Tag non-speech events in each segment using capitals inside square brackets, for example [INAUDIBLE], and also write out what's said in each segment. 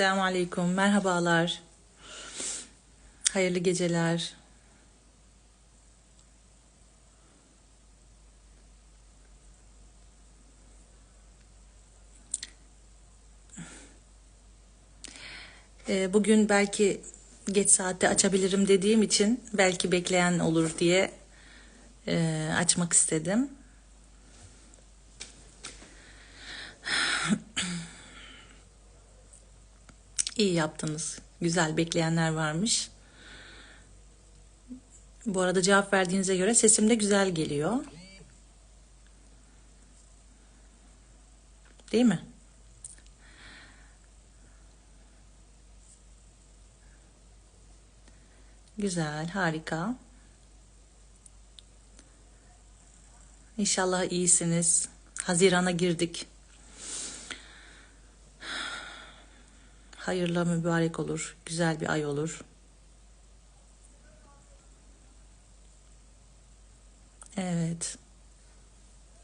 Esselamu Aleyküm. Merhabalar. Hayırlı geceler. Ee, Bugün belki geç saatte açabilirim dediğim için belki bekleyen olur diye e, açmak istedim. İyi yaptınız. Güzel bekleyenler varmış. Bu arada cevap verdiğinize göre sesim de güzel geliyor. Değil mi? Güzel, harika. İnşallah iyisiniz. Hazirana girdik. Hayırlı mübarek olur. Güzel bir ay olur. Evet.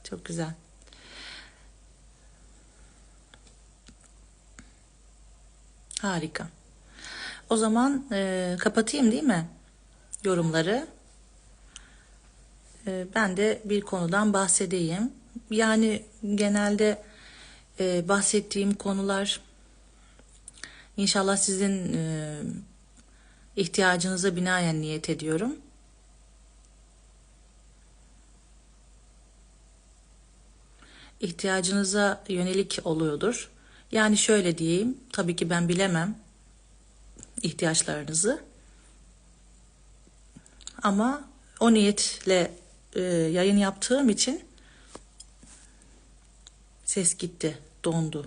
Çok güzel. Harika. O zaman e, kapatayım değil mi? Yorumları. E, ben de bir konudan bahsedeyim. Yani genelde e, bahsettiğim konular İnşallah sizin e, ihtiyacınıza binaen niyet ediyorum. İhtiyacınıza yönelik oluyordur. Yani şöyle diyeyim, tabii ki ben bilemem ihtiyaçlarınızı. Ama o niyetle e, yayın yaptığım için ses gitti, dondu.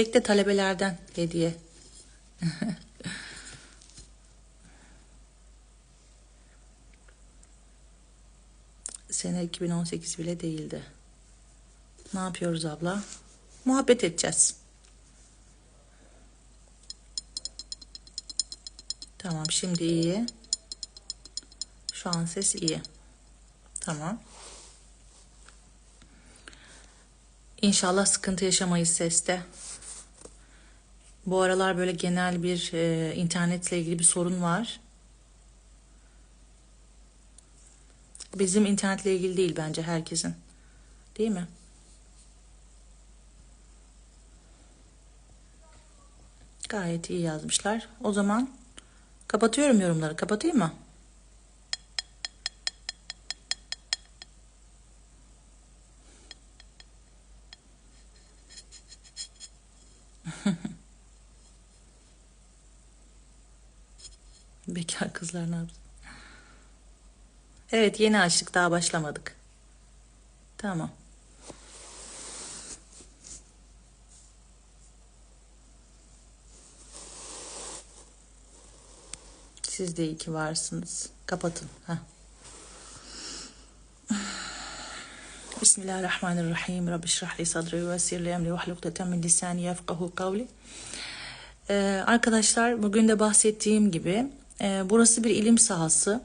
Çiçek de talebelerden hediye. [LAUGHS] Sene 2018 bile değildi. Ne yapıyoruz abla? Muhabbet edeceğiz. Tamam şimdi iyi. Şu an ses iyi. Tamam. İnşallah sıkıntı yaşamayız seste. Bu aralar böyle genel bir e, internetle ilgili bir sorun var. Bizim internetle ilgili değil bence herkesin. Değil mi? Gayet iyi yazmışlar. O zaman kapatıyorum yorumları. Kapatayım mı? Bekar kızlar ne yapsın? Evet yeni açtık daha başlamadık. Tamam. Siz de iyi ki varsınız. Kapatın. Heh. Bismillahirrahmanirrahim. Rabbi şrah li sadri ve sir li emri ve hlukdeten min lisani yefkahu kavli. Ee, arkadaşlar bugün de bahsettiğim gibi e, burası bir ilim sahası.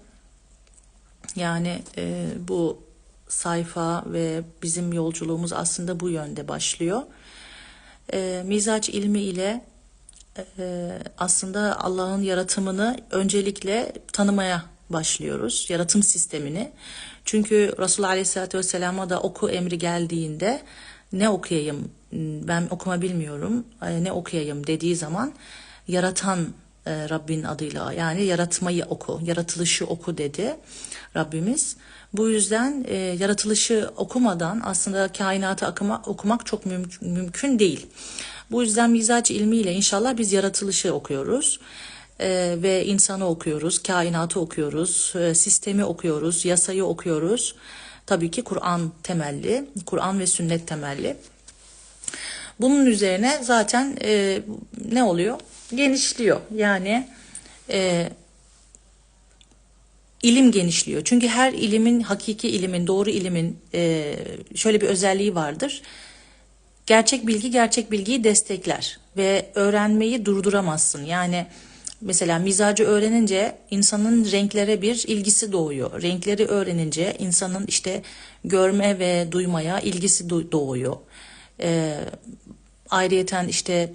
Yani e, bu sayfa ve bizim yolculuğumuz aslında bu yönde başlıyor. E, mizaç ilmi ile e, aslında Allah'ın yaratımını öncelikle tanımaya başlıyoruz. Yaratım sistemini. Çünkü Resulullah Aleyhisselatü Vesselam'a da oku emri geldiğinde ne okuyayım ben okuma bilmiyorum ne okuyayım dediği zaman yaratan e, Rabbin adıyla yani yaratmayı oku, yaratılışı oku dedi Rabbimiz. Bu yüzden e, yaratılışı okumadan aslında kainatı akıma, okumak çok müm mümkün değil. Bu yüzden mizaç ilmiyle inşallah biz yaratılışı okuyoruz. E, ve insanı okuyoruz, kainatı okuyoruz, e, sistemi okuyoruz, yasayı okuyoruz. Tabii ki Kur'an temelli, Kur'an ve sünnet temelli. Bunun üzerine zaten e, ne oluyor? Genişliyor. Yani e, ilim genişliyor. Çünkü her ilimin, hakiki ilimin, doğru ilimin e, şöyle bir özelliği vardır. Gerçek bilgi gerçek bilgiyi destekler ve öğrenmeyi durduramazsın. Yani Mesela mizacı öğrenince insanın renklere bir ilgisi doğuyor. Renkleri öğrenince insanın işte görme ve duymaya ilgisi doğuyor. Ee, ayrıyeten işte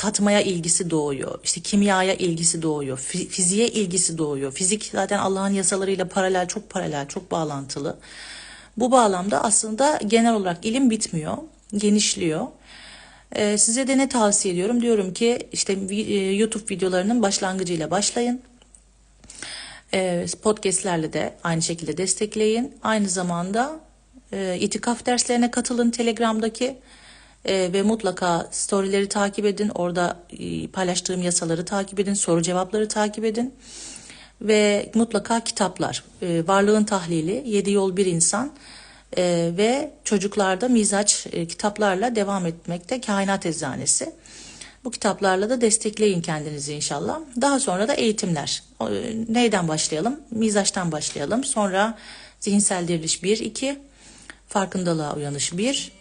tatmaya ilgisi doğuyor. İşte kimyaya ilgisi doğuyor. fi- Fiziğe ilgisi doğuyor. Fizik zaten Allah'ın yasalarıyla paralel, çok paralel, çok bağlantılı. Bu bağlamda aslında genel olarak ilim bitmiyor, genişliyor. Ee, size de ne tavsiye ediyorum? Diyorum ki işte e, YouTube videolarının başlangıcıyla başlayın. Ee, podcastlerle de aynı şekilde destekleyin. Aynı zamanda e, itikaf derslerine katılın Telegram'daki E, ve mutlaka storyleri takip edin. Orada e, paylaştığım yasaları takip edin, soru cevapları takip edin ve mutlaka kitaplar. E, Varlığın Tahlili, Yedi Yol Bir İnsan e, ve çocuklarda mizaç e, kitaplarla devam etmekte Kainat Eczanesi. Bu kitaplarla da destekleyin kendinizi inşallah. Daha sonra da eğitimler. E, Neyden başlayalım? Mizaçtan başlayalım. Sonra zihinsel diriliş 1, 2, farkındalığa uyanış 1.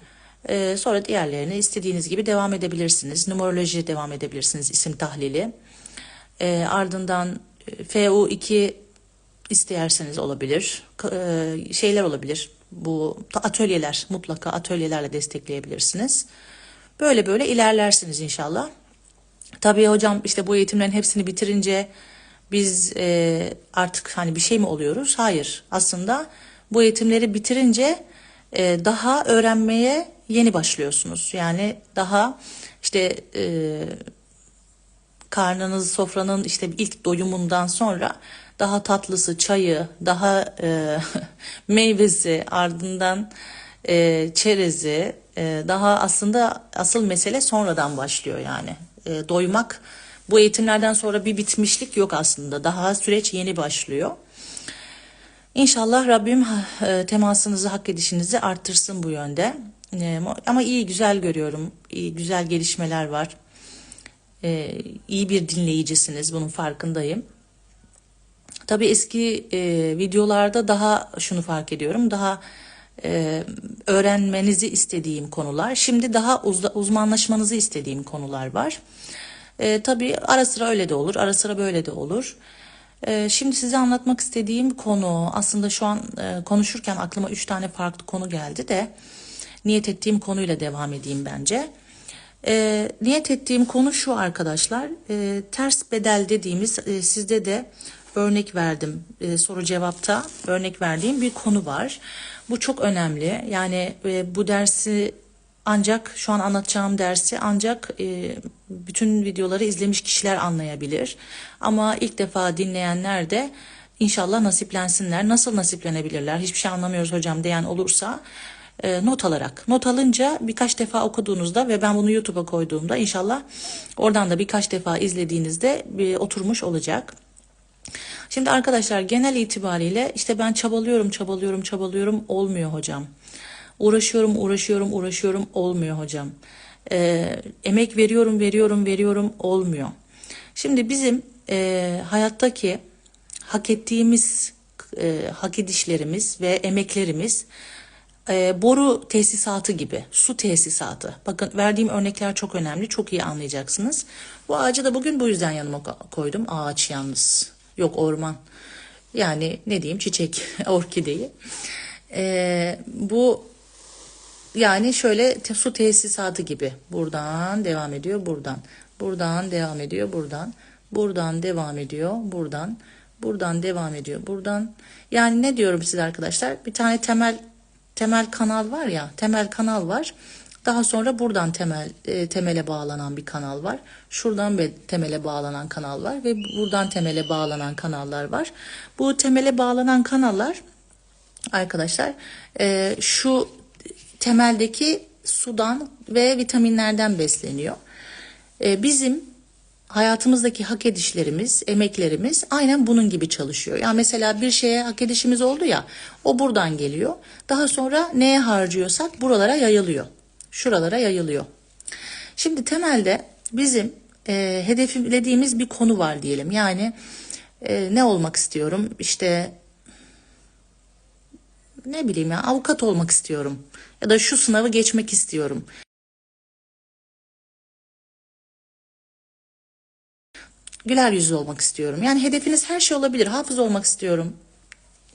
Ee, sonra diğerlerini istediğiniz gibi devam edebilirsiniz. Numeroloji devam edebilirsiniz, isim tahlili. Ee, ardından e, FU2 isteyerseniz olabilir. E, şeyler olabilir. Bu atölyeler, mutlaka atölyelerle destekleyebilirsiniz. Böyle böyle ilerlersiniz inşallah. Tabii hocam işte bu eğitimlerin hepsini bitirince biz e, artık hani bir şey mi oluyoruz? Hayır. Aslında bu eğitimleri bitirince e, daha öğrenmeye yeni başlıyorsunuz. Yani daha işte e, karnınız sofranın işte ilk doyumundan sonra daha tatlısı, çayı, daha e, [LAUGHS] meyvesi, ardından e, çerezi, e, daha aslında asıl mesele sonradan başlıyor yani. E, doymak bu eğitimlerden sonra bir bitmişlik yok aslında. Daha süreç yeni başlıyor. İnşallah Rabbim e, temasınızı, hak edişinizi arttırsın bu yönde. E, ama iyi, güzel görüyorum. İyi, güzel gelişmeler var. E, iyi bir dinleyicisiniz, bunun farkındayım. Tabii eski e, videolarda daha şunu fark ediyorum. Daha e, öğrenmenizi istediğim konular. Şimdi daha uzla- uzmanlaşmanızı istediğim konular var. E, tabii ara sıra öyle de olur, ara sıra böyle de olur. E, şimdi size anlatmak istediğim konu aslında şu an e, konuşurken aklıma üç tane farklı konu geldi de niyet ettiğim konuyla devam edeyim bence. E, niyet ettiğim konu şu arkadaşlar. E, ters bedel dediğimiz e, sizde de örnek verdim e, soru cevapta örnek verdiğim bir konu var. Bu çok önemli. Yani e, bu dersi ancak şu an anlatacağım dersi ancak e, bütün videoları izlemiş kişiler anlayabilir. Ama ilk defa dinleyenler de inşallah nasiplensinler. Nasıl nasiplenebilirler? Hiçbir şey anlamıyoruz hocam diyen olursa e, not alarak. Not alınca birkaç defa okuduğunuzda ve ben bunu YouTube'a koyduğumda inşallah oradan da birkaç defa izlediğinizde bir oturmuş olacak. Şimdi arkadaşlar genel itibariyle işte ben çabalıyorum, çabalıyorum, çabalıyorum olmuyor hocam. Uğraşıyorum, uğraşıyorum, uğraşıyorum olmuyor hocam. Ee, emek veriyorum, veriyorum, veriyorum olmuyor. Şimdi bizim e, hayattaki hak ettiğimiz e, hak edişlerimiz ve emeklerimiz e, boru tesisatı gibi, su tesisatı. Bakın verdiğim örnekler çok önemli, çok iyi anlayacaksınız. Bu ağacı da bugün bu yüzden yanıma ko- koydum. Ağaç yalnız, yok orman. Yani ne diyeyim çiçek, [LAUGHS] orkideyi. E, bu yani şöyle su tesisatı gibi. Buradan devam ediyor, buradan. Buradan devam ediyor, buradan. Buradan devam ediyor, buradan. Buradan devam ediyor, buradan. Yani ne diyorum size arkadaşlar? Bir tane temel temel kanal var ya, temel kanal var. Daha sonra buradan temel e, temele bağlanan bir kanal var. Şuradan be, temele bağlanan kanal var ve buradan temele bağlanan kanallar var. Bu temele bağlanan kanallar arkadaşlar e, şu temeldeki sudan ve vitaminlerden besleniyor. E, bizim hayatımızdaki hak edişlerimiz, emeklerimiz aynen bunun gibi çalışıyor. Yani mesela bir şeye hak edişimiz oldu ya, o buradan geliyor. Daha sonra neye harcıyorsak buralara yayılıyor. Şuralara yayılıyor. Şimdi temelde bizim e, hedeflediğimiz bir konu var diyelim. Yani e, ne olmak istiyorum? İşte ne bileyim ya avukat olmak istiyorum ya da şu sınavı geçmek istiyorum. Güler yüzlü olmak istiyorum. Yani hedefiniz her şey olabilir. Hafız olmak istiyorum.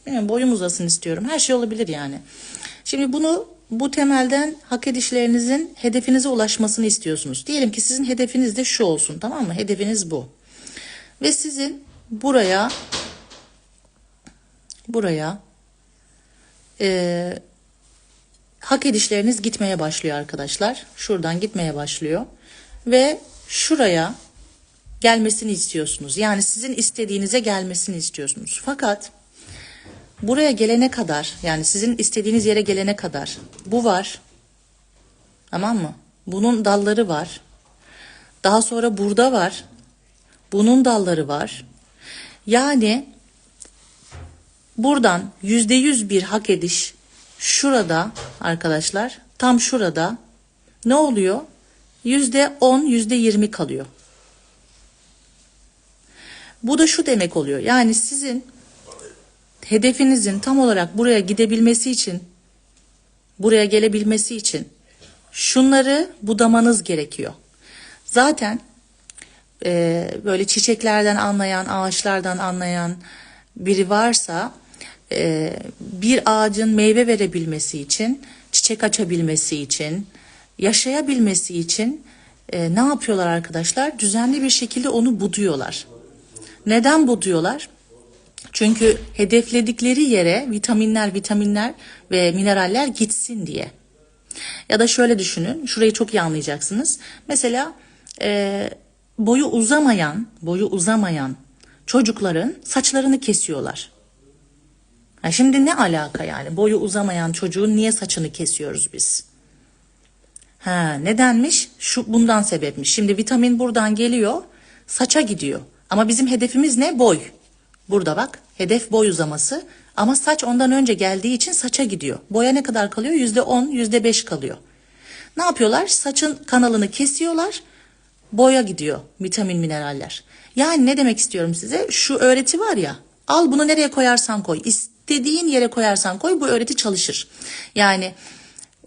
Bilmiyorum, boyum uzasın istiyorum. Her şey olabilir yani. Şimdi bunu bu temelden hak edişlerinizin hedefinize ulaşmasını istiyorsunuz. Diyelim ki sizin hedefiniz de şu olsun tamam mı? Hedefiniz bu. Ve sizin buraya buraya e, hak edişleriniz gitmeye başlıyor arkadaşlar. Şuradan gitmeye başlıyor. Ve şuraya gelmesini istiyorsunuz. Yani sizin istediğinize gelmesini istiyorsunuz. Fakat buraya gelene kadar yani sizin istediğiniz yere gelene kadar bu var. Tamam mı? Bunun dalları var. Daha sonra burada var. Bunun dalları var. Yani buradan yüzde yüz bir hak ediş şurada arkadaşlar tam şurada ne oluyor? Yüzde on yüzde yirmi kalıyor. Bu da şu demek oluyor. Yani sizin hedefinizin tam olarak buraya gidebilmesi için, buraya gelebilmesi için şunları budamanız gerekiyor. Zaten e, böyle çiçeklerden anlayan, ağaçlardan anlayan biri varsa e, bir ağacın meyve verebilmesi için, çiçek açabilmesi için, yaşayabilmesi için e, ne yapıyorlar arkadaşlar? Düzenli bir şekilde onu buduyorlar. Neden buduyorlar? Çünkü hedefledikleri yere vitaminler, vitaminler ve mineraller gitsin diye. Ya da şöyle düşünün, şurayı çok iyi anlayacaksınız. Mesela e, boyu uzamayan, boyu uzamayan çocukların saçlarını kesiyorlar. Ha şimdi ne alaka yani? Boyu uzamayan çocuğun niye saçını kesiyoruz biz? Ha nedenmiş? Şu bundan sebepmiş. Şimdi vitamin buradan geliyor, saça gidiyor. Ama bizim hedefimiz ne? Boy. Burada bak, hedef boy uzaması. Ama saç ondan önce geldiği için saça gidiyor. Boya ne kadar kalıyor? Yüzde on, yüzde beş kalıyor. Ne yapıyorlar? Saçın kanalını kesiyorlar. Boya gidiyor vitamin mineraller. Yani ne demek istiyorum size? Şu öğreti var ya. Al bunu nereye koyarsan koy. İstediğin yere koyarsan koy bu öğreti çalışır. Yani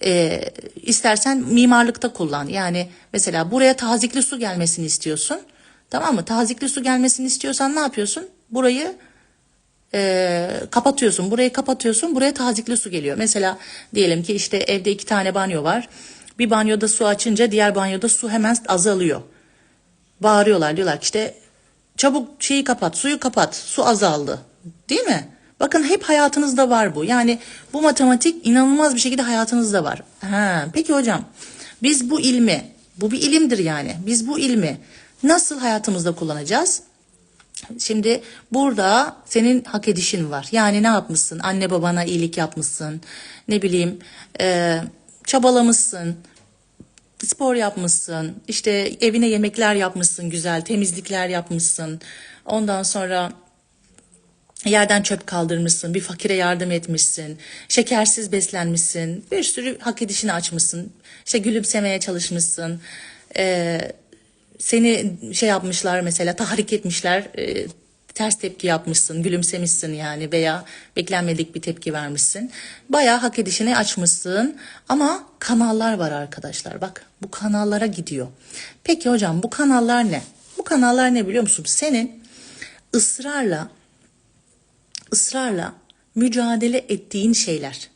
e, istersen mimarlıkta kullan. Yani mesela buraya tazikli su gelmesini istiyorsun. Tamam mı? Tazikli su gelmesini istiyorsan ne yapıyorsun? Burayı e, kapatıyorsun. Burayı kapatıyorsun. Buraya tazikli su geliyor. Mesela diyelim ki işte evde iki tane banyo var. Bir banyoda su açınca diğer banyoda su hemen azalıyor. Bağırıyorlar diyorlar ki işte çabuk şeyi kapat, suyu kapat, su azaldı. Değil mi? Bakın hep hayatınızda var bu. Yani bu matematik inanılmaz bir şekilde hayatınızda var. Ha, peki hocam biz bu ilmi, bu bir ilimdir yani. Biz bu ilmi nasıl hayatımızda kullanacağız? Şimdi burada senin hak edişin var. Yani ne yapmışsın? Anne babana iyilik yapmışsın. Ne bileyim e, çabalamışsın. Spor yapmışsın. İşte evine yemekler yapmışsın güzel. Temizlikler yapmışsın. Ondan sonra yerden çöp kaldırmışsın. Bir fakire yardım etmişsin. Şekersiz beslenmişsin. Bir sürü hak edişini açmışsın. İşte gülümsemeye çalışmışsın. Eee seni şey yapmışlar mesela tahrik etmişler e, ters tepki yapmışsın gülümsemişsin yani veya beklenmedik bir tepki vermişsin. Bayağı hak edişini açmışsın. Ama kanallar var arkadaşlar bak bu kanallara gidiyor. Peki hocam bu kanallar ne? Bu kanallar ne biliyor musun? Senin ısrarla ısrarla mücadele ettiğin şeyler.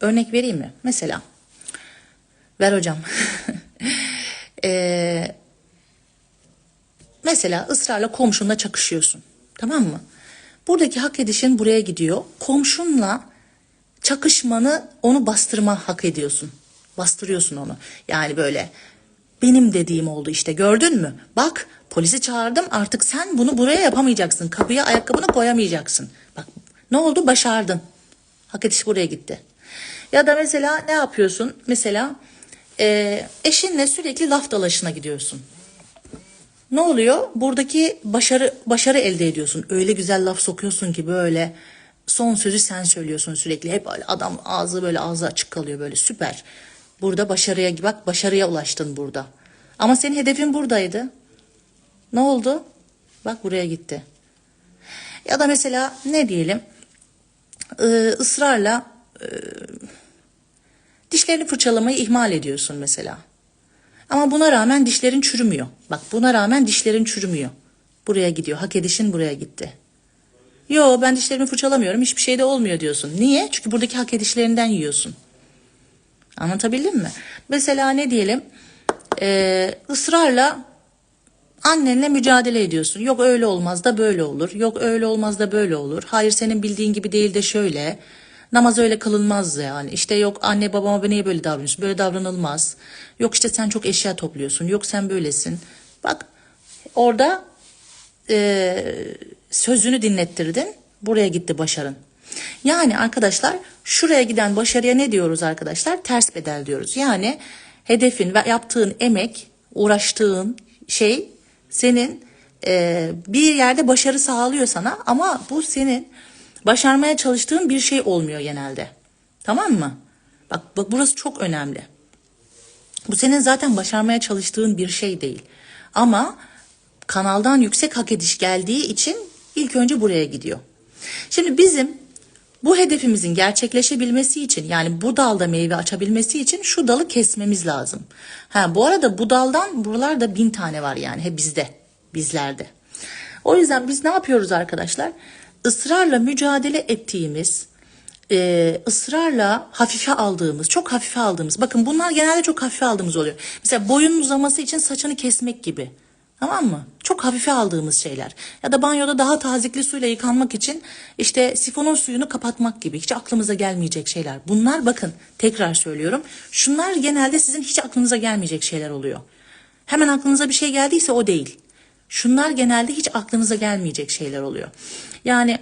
Örnek vereyim mi? Mesela ver hocam [LAUGHS] Ee, mesela ısrarla komşunla çakışıyorsun. Tamam mı? Buradaki hak edişin buraya gidiyor. Komşunla çakışmanı onu bastırma hak ediyorsun. Bastırıyorsun onu. Yani böyle benim dediğim oldu işte gördün mü? Bak polisi çağırdım artık sen bunu buraya yapamayacaksın. Kapıya ayakkabını koyamayacaksın. Bak ne oldu başardın. Hak ediş buraya gitti. Ya da mesela ne yapıyorsun? Mesela e, eşinle sürekli laf dalaşına gidiyorsun. Ne oluyor? Buradaki başarı başarı elde ediyorsun. Öyle güzel laf sokuyorsun ki böyle son sözü sen söylüyorsun sürekli. Hep adam ağzı böyle ağzı açık kalıyor böyle süper. Burada başarıya bak başarıya ulaştın burada. Ama senin hedefin buradaydı. Ne oldu? Bak buraya gitti. Ya da mesela ne diyelim? Ee, e, Dişlerini fırçalamayı ihmal ediyorsun mesela. Ama buna rağmen dişlerin çürümüyor. Bak buna rağmen dişlerin çürümüyor. Buraya gidiyor. Hak edişin buraya gitti. Yo ben dişlerimi fırçalamıyorum. Hiçbir şey de olmuyor diyorsun. Niye? Çünkü buradaki hak edişlerinden yiyorsun. Anlatabildim mi? Mesela ne diyelim? Ee, ısrarla annenle mücadele ediyorsun. Yok öyle olmaz da böyle olur. Yok öyle olmaz da böyle olur. Hayır senin bildiğin gibi değil de şöyle. Namaz öyle kılınmaz yani. İşte yok anne babama niye böyle davranıyorsun? Böyle davranılmaz. Yok işte sen çok eşya topluyorsun. Yok sen böylesin. Bak orada e, sözünü dinlettirdin. Buraya gitti başarın. Yani arkadaşlar şuraya giden başarıya ne diyoruz arkadaşlar? Ters bedel diyoruz. Yani hedefin ve yaptığın emek, uğraştığın şey senin e, bir yerde başarı sağlıyor sana ama bu senin başarmaya çalıştığın bir şey olmuyor genelde. Tamam mı? Bak, bak burası çok önemli. Bu senin zaten başarmaya çalıştığın bir şey değil. Ama kanaldan yüksek hak ediş geldiği için ilk önce buraya gidiyor. Şimdi bizim bu hedefimizin gerçekleşebilmesi için yani bu dalda meyve açabilmesi için şu dalı kesmemiz lazım. Ha bu arada bu daldan buralarda bin tane var yani hep bizde, bizlerde. O yüzden biz ne yapıyoruz arkadaşlar? Israrla mücadele ettiğimiz, e, ısrarla hafife aldığımız, çok hafife aldığımız. Bakın bunlar genelde çok hafife aldığımız oluyor. Mesela boyun uzaması için saçını kesmek gibi. Tamam mı? Çok hafife aldığımız şeyler. Ya da banyoda daha tazikli suyla yıkanmak için işte sifonun suyunu kapatmak gibi hiç aklımıza gelmeyecek şeyler. Bunlar bakın tekrar söylüyorum. Şunlar genelde sizin hiç aklınıza gelmeyecek şeyler oluyor. Hemen aklınıza bir şey geldiyse o değil. Şunlar genelde hiç aklınıza gelmeyecek şeyler oluyor. Yani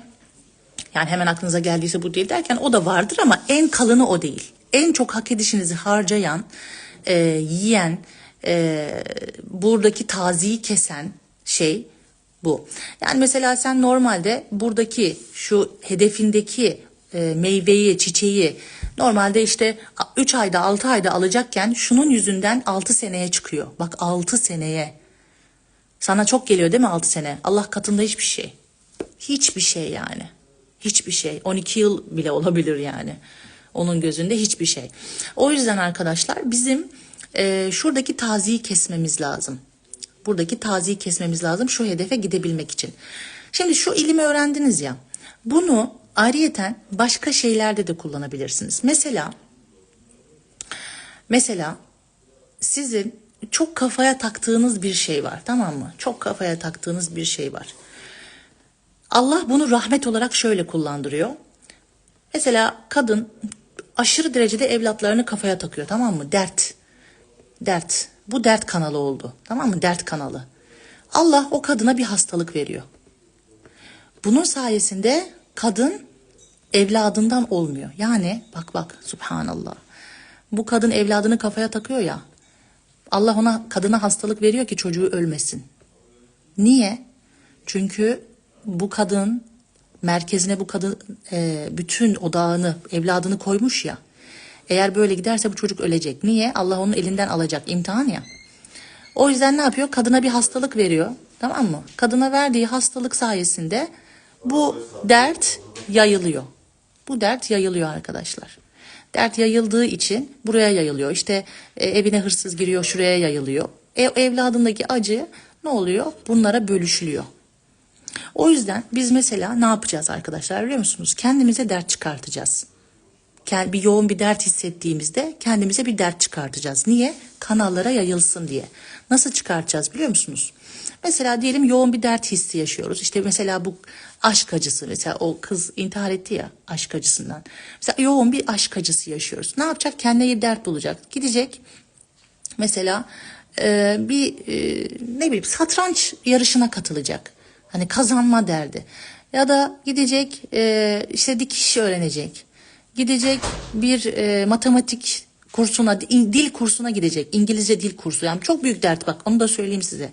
yani hemen aklınıza geldiyse bu değil derken o da vardır ama en kalını o değil. En çok hak edişinizi harcayan, e, yiyen, e, buradaki taziyi kesen şey bu. Yani mesela sen normalde buradaki şu hedefindeki e, meyveyi, çiçeği normalde işte 3 ayda 6 ayda alacakken şunun yüzünden 6 seneye çıkıyor. Bak 6 seneye. Sana çok geliyor değil mi 6 sene? Allah katında hiçbir şey. Hiçbir şey yani. Hiçbir şey. 12 yıl bile olabilir yani. Onun gözünde hiçbir şey. O yüzden arkadaşlar bizim e, şuradaki taziyi kesmemiz lazım. Buradaki taziyi kesmemiz lazım şu hedefe gidebilmek için. Şimdi şu ilimi öğrendiniz ya. Bunu ayrıyeten başka şeylerde de kullanabilirsiniz. Mesela mesela sizin çok kafaya taktığınız bir şey var tamam mı? Çok kafaya taktığınız bir şey var. Allah bunu rahmet olarak şöyle kullandırıyor. Mesela kadın aşırı derecede evlatlarını kafaya takıyor tamam mı? Dert. Dert. Bu dert kanalı oldu. Tamam mı? Dert kanalı. Allah o kadına bir hastalık veriyor. Bunun sayesinde kadın evladından olmuyor. Yani bak bak subhanallah. Bu kadın evladını kafaya takıyor ya. Allah ona kadına hastalık veriyor ki çocuğu ölmesin. Niye? Çünkü bu kadın merkezine bu kadın e, bütün odağını, evladını koymuş ya. Eğer böyle giderse bu çocuk ölecek. Niye? Allah onun elinden alacak. imtihan ya. O yüzden ne yapıyor? Kadına bir hastalık veriyor. Tamam mı? Kadına verdiği hastalık sayesinde bu dert yayılıyor. Bu dert yayılıyor arkadaşlar. Dert yayıldığı için buraya yayılıyor. İşte e, evine hırsız giriyor, şuraya yayılıyor. E, evladındaki acı ne oluyor? Bunlara bölüşülüyor. O yüzden biz mesela ne yapacağız arkadaşlar biliyor musunuz? Kendimize dert çıkartacağız. Bir yoğun bir dert hissettiğimizde kendimize bir dert çıkartacağız. Niye? Kanallara yayılsın diye. Nasıl çıkartacağız biliyor musunuz? Mesela diyelim yoğun bir dert hissi yaşıyoruz. İşte mesela bu aşk acısı mesela o kız intihar etti ya aşk acısından. Mesela yoğun bir aşk acısı yaşıyoruz. Ne yapacak? Kendine bir dert bulacak. Gidecek mesela e, bir e, ne bileyim satranç yarışına katılacak. Hani kazanma derdi. Ya da gidecek e, işte dikiş öğrenecek. Gidecek bir e, matematik kursuna, dil kursuna gidecek. İngilizce dil kursu. Yani çok büyük dert bak onu da söyleyeyim size.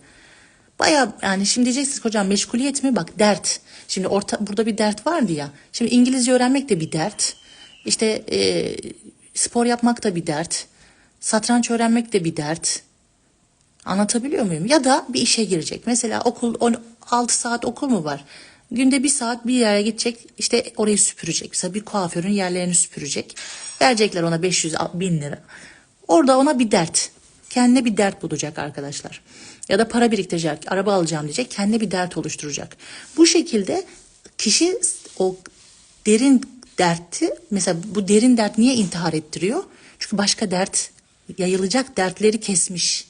Baya yani şimdi diyeceksiniz hocam meşguliyet mi? Bak dert. Şimdi orta, burada bir dert vardı ya. Şimdi İngilizce öğrenmek de bir dert. İşte e, spor yapmak da bir dert. Satranç öğrenmek de bir dert. Anlatabiliyor muyum? Ya da bir işe girecek. Mesela okul 6 saat okul mu var? Günde bir saat bir yere gidecek işte orayı süpürecek. Mesela bir kuaförün yerlerini süpürecek. Verecekler ona 500 bin lira. Orada ona bir dert. kendine bir dert bulacak arkadaşlar. Ya da para biriktirecek, araba alacağım diyecek, kendine bir dert oluşturacak. Bu şekilde kişi o derin derti, mesela bu derin dert niye intihar ettiriyor? Çünkü başka dert, yayılacak dertleri kesmiş.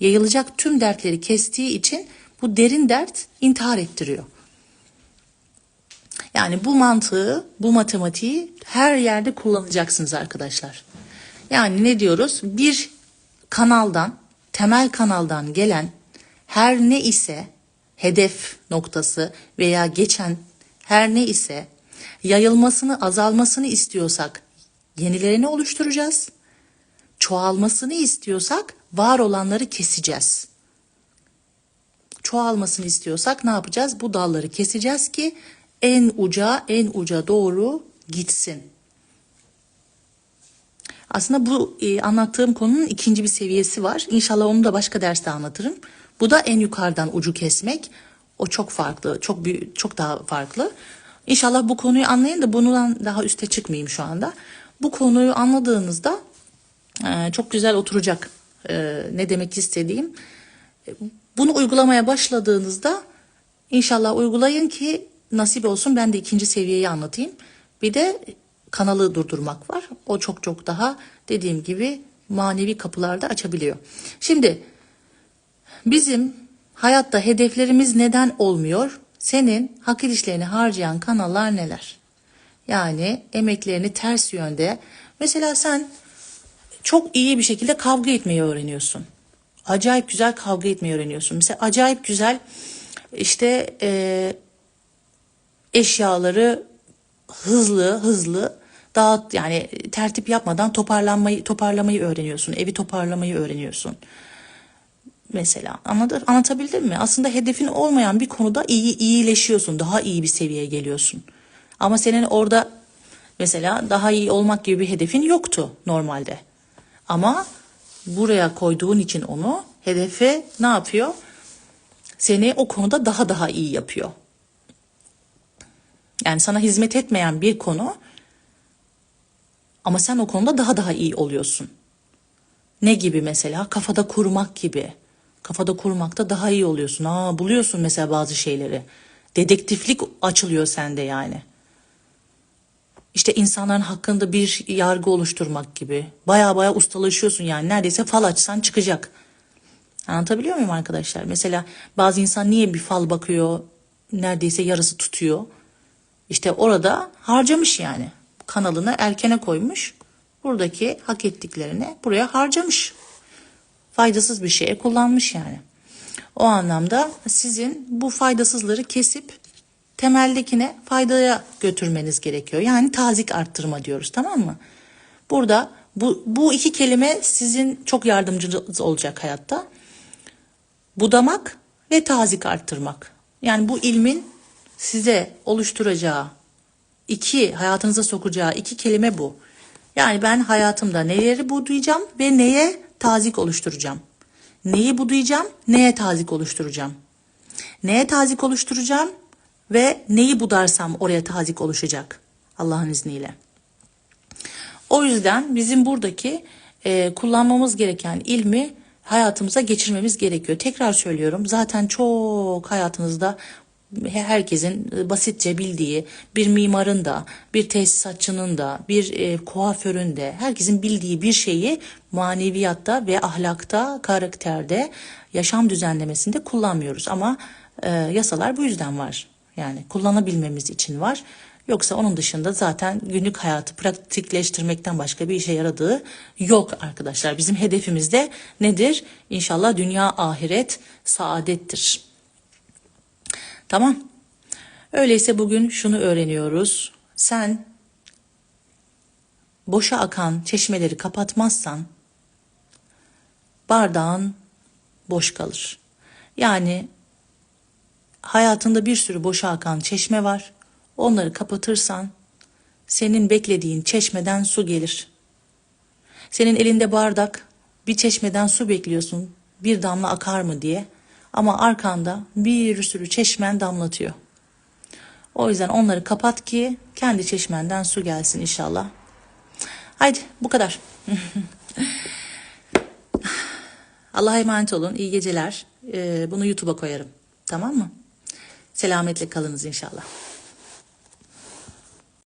Yayılacak tüm dertleri kestiği için bu derin dert intihar ettiriyor. Yani bu mantığı, bu matematiği her yerde kullanacaksınız arkadaşlar. Yani ne diyoruz? Bir kanaldan, temel kanaldan gelen her ne ise hedef noktası veya geçen her ne ise yayılmasını, azalmasını istiyorsak yenilerini oluşturacağız. Çoğalmasını istiyorsak var olanları keseceğiz. Çoğalmasını istiyorsak ne yapacağız? Bu dalları keseceğiz ki en uca en uca doğru gitsin. Aslında bu e, anlattığım konunun ikinci bir seviyesi var. İnşallah onu da başka derste anlatırım. Bu da en yukarıdan ucu kesmek. O çok farklı, çok büyük, çok daha farklı. İnşallah bu konuyu anlayın da bundan daha üste çıkmayayım şu anda. Bu konuyu anladığınızda e, çok güzel oturacak. E, ne demek istediğim. E, Bunu uygulamaya başladığınızda inşallah uygulayın ki nasip olsun ben de ikinci seviyeyi anlatayım. Bir de kanalı durdurmak var. O çok çok daha dediğim gibi manevi kapılarda açabiliyor. Şimdi bizim hayatta hedeflerimiz neden olmuyor? Senin hak edişlerini harcayan kanallar neler? Yani emeklerini ters yönde. Mesela sen çok iyi bir şekilde kavga etmeyi öğreniyorsun. Acayip güzel kavga etmeyi öğreniyorsun. Mesela acayip güzel işte e, eşyaları hızlı hızlı dağıt yani tertip yapmadan toparlanmayı toparlamayı öğreniyorsun. Evi toparlamayı öğreniyorsun. Mesela anladı, anlatabildim mi? Aslında hedefin olmayan bir konuda iyi iyileşiyorsun. Daha iyi bir seviyeye geliyorsun. Ama senin orada mesela daha iyi olmak gibi bir hedefin yoktu normalde. Ama buraya koyduğun için onu hedefe ne yapıyor? Seni o konuda daha daha iyi yapıyor. Yani sana hizmet etmeyen bir konu ama sen o konuda daha daha iyi oluyorsun. Ne gibi mesela? Kafada kurmak gibi. Kafada kurmakta daha iyi oluyorsun. Aa, buluyorsun mesela bazı şeyleri. Dedektiflik açılıyor sende yani. İşte insanların hakkında bir yargı oluşturmak gibi. Baya baya ustalaşıyorsun yani. Neredeyse fal açsan çıkacak. Anlatabiliyor muyum arkadaşlar? Mesela bazı insan niye bir fal bakıyor, neredeyse yarısı tutuyor. İşte orada harcamış yani. Kanalını erkene koymuş. Buradaki hak ettiklerini buraya harcamış. Faydasız bir şeye kullanmış yani. O anlamda sizin bu faydasızları kesip temeldekine faydaya götürmeniz gerekiyor. Yani tazik arttırma diyoruz tamam mı? Burada bu, bu iki kelime sizin çok yardımcınız olacak hayatta. Budamak ve tazik arttırmak. Yani bu ilmin size oluşturacağı iki hayatınıza sokacağı iki kelime bu. Yani ben hayatımda neleri budayacağım ve neye tazik oluşturacağım. Neyi budayacağım, neye tazik oluşturacağım. Neye tazik oluşturacağım ve neyi budarsam oraya tazik oluşacak Allah'ın izniyle. O yüzden bizim buradaki e, kullanmamız gereken ilmi hayatımıza geçirmemiz gerekiyor. Tekrar söylüyorum zaten çok hayatınızda herkesin basitçe bildiği bir mimarın da bir tesisatçının da bir e, kuaförün de herkesin bildiği bir şeyi maneviyatta ve ahlakta karakterde yaşam düzenlemesinde kullanmıyoruz. Ama e, yasalar bu yüzden var. Yani kullanabilmemiz için var. Yoksa onun dışında zaten günlük hayatı pratikleştirmekten başka bir işe yaradığı yok arkadaşlar. Bizim hedefimiz de nedir? İnşallah dünya ahiret saadettir. Tamam. Öyleyse bugün şunu öğreniyoruz. Sen boşa akan çeşmeleri kapatmazsan bardağın boş kalır. Yani hayatında bir sürü boşa akan çeşme var. Onları kapatırsan senin beklediğin çeşmeden su gelir. Senin elinde bardak, bir çeşmeden su bekliyorsun. Bir damla akar mı diye. Ama arkanda bir sürü çeşmen damlatıyor. O yüzden onları kapat ki kendi çeşmenden su gelsin inşallah. Haydi bu kadar. [LAUGHS] Allah'a emanet olun. İyi geceler. Ee, bunu YouTube'a koyarım. Tamam mı? Selametle kalınız inşallah.